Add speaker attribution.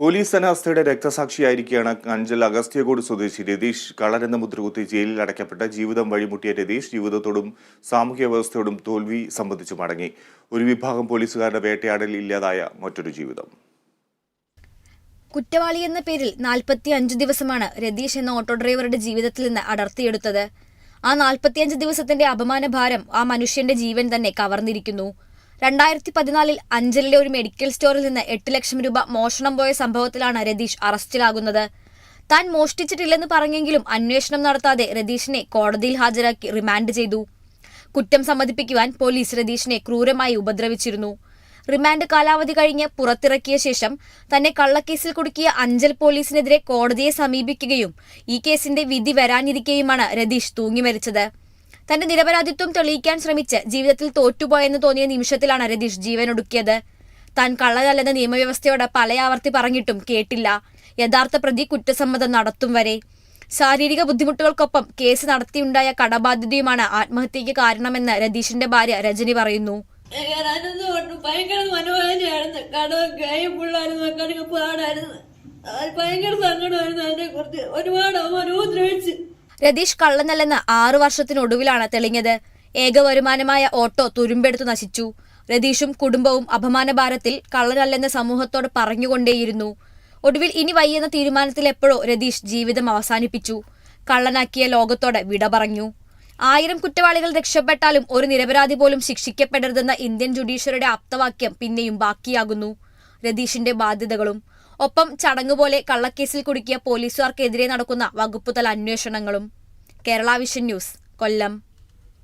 Speaker 1: Police അനാസ്ഥയുടെ രക്തസാക്ഷിയായിരിക്കെയാണ് Anchal Agasthyakode സ്വദേശി രതീഷ് കള്ളരെന്ന മുദ്രകുത്തി ജയിലിൽ അടയ്ക്കപ്പെട്ട ജീവിതം വഴിമുട്ടിയ രതീഷ് ജീവിതത്തോടും സാമൂഹ്യ വ്യവസ്ഥയോടും തോൽവി സംബന്ധിച്ചു മടങ്ങി. ഒരു വിഭാഗം പോലീസുകാരുടെ വേട്ടയാടലിൽ ഇല്ലാതായ മറ്റൊരു ജീവിതം.
Speaker 2: കുറ്റവാളി എന്ന പേരിൽ നാൽപ്പത്തി അഞ്ച് ദിവസമാണ് രതീഷ് എന്ന ഓട്ടോ ഡ്രൈവറുടെ ജീവിതത്തിൽ നിന്ന് അടർത്തിയെടുത്തത്. ആ നാൽപ്പത്തിയഞ്ച് ദിവസത്തിന്റെ അപമാന ഭാരം ആ മനുഷ്യന്റെ ജീവൻ തന്നെ കവർന്നിരിക്കുന്നു. രണ്ടായിരത്തി പതിനാലിൽ അഞ്ചലിലെ ഒരു മെഡിക്കൽ സ്റ്റോറിൽ നിന്ന് എട്ട് ലക്ഷം രൂപ മോഷണം പോയ സംഭവത്തിലാണ് രതീഷ് അറസ്റ്റിലാകുന്നത്. താൻ മോഷ്ടിച്ചിട്ടില്ലെന്ന് പറഞ്ഞെങ്കിലും അന്വേഷണം നടത്താതെ രതീഷിനെ കോടതിയിൽ ഹാജരാക്കി റിമാൻഡ് ചെയ്തു. കുറ്റം സമ്മതിപ്പിക്കുവാൻ പോലീസ് രതീഷിനെ ക്രൂരമായി ഉപദ്രവിച്ചിരുന്നു. റിമാൻഡ് കാലാവധി കഴിഞ്ഞ് പുറത്തിറക്കിയ ശേഷം തന്നെ കള്ളക്കേസിൽ കുടുക്കിയ അഞ്ചൽ പോലീസിനെതിരെ കോടതിയെ സമീപിക്കുകയും ഈ കേസിന്റെ വിധി വരാനിരിക്കെയുമാണ് രതീഷ് തൂങ്ങി മരിച്ചത് തന്റെ നിരപരാധിത്വം തെളിയിക്കാൻ ശ്രമിച്ച് ജീവിതത്തിൽ തോറ്റുപോയെന്ന് തോന്നിയ നിമിഷത്തിലാണ് രതീഷ് ജീവനൊടുക്കിയത് താൻ കള്ളതല്ലെന്ന നിയമവ്യവസ്ഥയോട് പലയാവർത്തി പറഞ്ഞിട്ടും കേട്ടില്ല. യഥാർത്ഥ പ്രതി കുറ്റസമ്മതം നടത്തും വരെ. ശാരീരിക ബുദ്ധിമുട്ടുകൾക്കൊപ്പം കേസ് നടത്തിയുണ്ടായ കടബാധ്യതയുമാണ് ആത്മഹത്യയ്ക്ക് കാരണമെന്ന് രതീഷിന്റെ ഭാര്യ രജനി പറയുന്നു.
Speaker 3: ഭയങ്കര മനോവേദനയായിരുന്നു കടവും കൈയും ഭയങ്കര സങ്കടമായിരുന്നു അതിനെ കുറിച്ച് ഒരുപാട് അവൻ ഉപദ്രവിച്ച്.
Speaker 2: രതീഷ് കള്ളനല്ലെന്ന് ആറു വർഷത്തിനൊടുവിലാണ് തെളിഞ്ഞത്. ഏക വരുമാനമായ ഓട്ടോ തുരുമ്പെടുത്തു നശിച്ചു. രതീഷും കുടുംബവും അപമാനഭാരത്തിൽ കള്ളനല്ലെന്ന് സമൂഹത്തോട് പറഞ്ഞുകൊണ്ടേയിരുന്നു. ഒടുവിൽ ഇനി വയ്യെന്ന തീരുമാനത്തിൽ എപ്പോഴോ രതീഷ് ജീവിതം അവസാനിപ്പിച്ചു. കള്ളനാക്കിയ ലോകത്തോട് വിട പറഞ്ഞു. ആയിരം കുറ്റവാളികൾ രക്ഷപ്പെട്ടാലും ഒരു നിരപരാധി പോലും ശിക്ഷിക്കപ്പെടരുതെന്ന ഇന്ത്യൻ ജുഡീഷ്യറിയുടെ ആപ്തവാക്യം പിന്നെയും ബാക്കിയാകുന്നു. രതീഷിന്റെ ബാധ്യതകളും ഒപ്പം ചടങ്ങുപോലെ കള്ളക്കേസിൽ കുടുക്കിയ പോലീസുകാർക്കെതിരെ നടക്കുന്ന വകുപ്പുതല അന്വേഷണങ്ങളും. Kerala vision news Kollam.